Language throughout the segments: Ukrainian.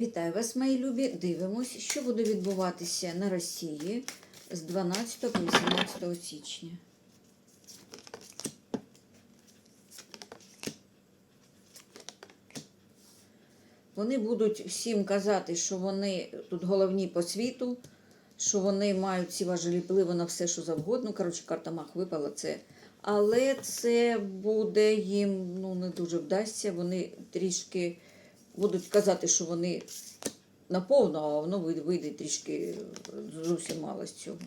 Вітаю вас, мої любі. Дивимось, що буде відбуватися на Росії з 12 по 18 січня. Вони будуть всім казати, що вони тут головні по світу, що вони мають ці важелі впливу на все, що завгодно. Коротше, карта Мах випала це. Але це буде їм ну, не дуже вдасться. Вони трішки будуть казати, що вони наповно, а воно вийде, трішки зовсім мало з цього.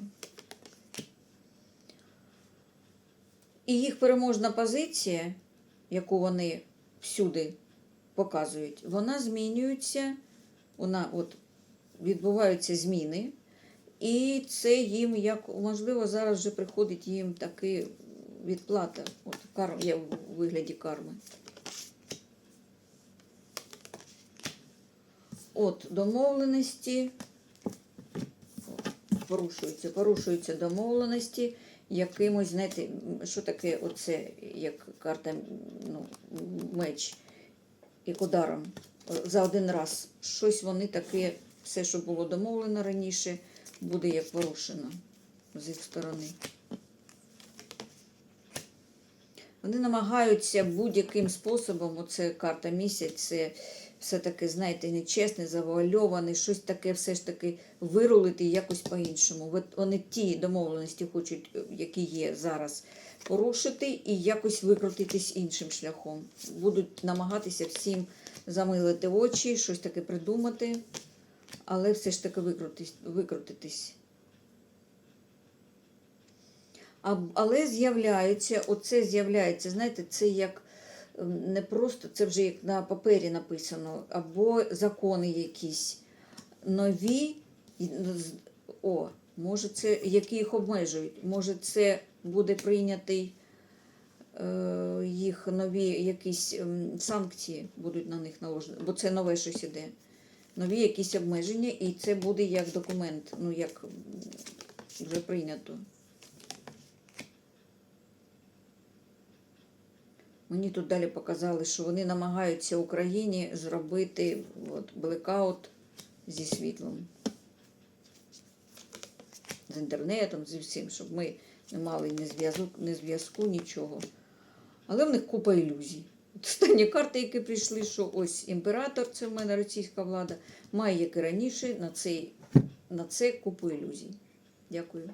І їх переможна позиція, яку вони всюди показують, вона змінюється, вона от відбуваються зміни, і це їм, як можливо, зараз вже приходить їм таки відплата. От кар, є в вигляді карми. От домовленості. Порушуються, порушуються домовленості якимось, знаєте, що таке оце, як карта ну, меч, як ударом е, за один раз. Щось вони таке, все, що було домовлено раніше, буде як порушено з їх сторони. Вони намагаються будь-яким способом, оце карта місяць, це все-таки, знаєте, нечесне, завуальоване, щось таке все ж таки вирулити якось по-іншому. От Вони ті домовленості хочуть, е, які є зараз, порушити і якось викрутитись іншим шляхом. Будуть намагатися всім замилити очі, щось таке придумати, але все ж таки викрутись, викрутитись. А, але з'являється, оце з'являється, знаєте, це як не просто, це вже як на папері написано, або закони якісь нові, ну, о, може це, які їх обмежують, може це буде прийнятий е, їх нові якісь ем, санкції будуть на них наложені, бо це нове щось іде. Нові якісь обмеження, і це буде як документ, ну як вже прийнято. Мені тут далі показали, що вони намагаються Україні зробити от, блекаут зі світлом, з інтернетом, зі всім, щоб ми не мали ні зв'язку, ні зв'язку, нічого. Але в них купа ілюзій. Останні карти, які прийшли, що ось імператор, це в мене російська влада, має, як і раніше, на, цей, на це купу ілюзій. Дякую.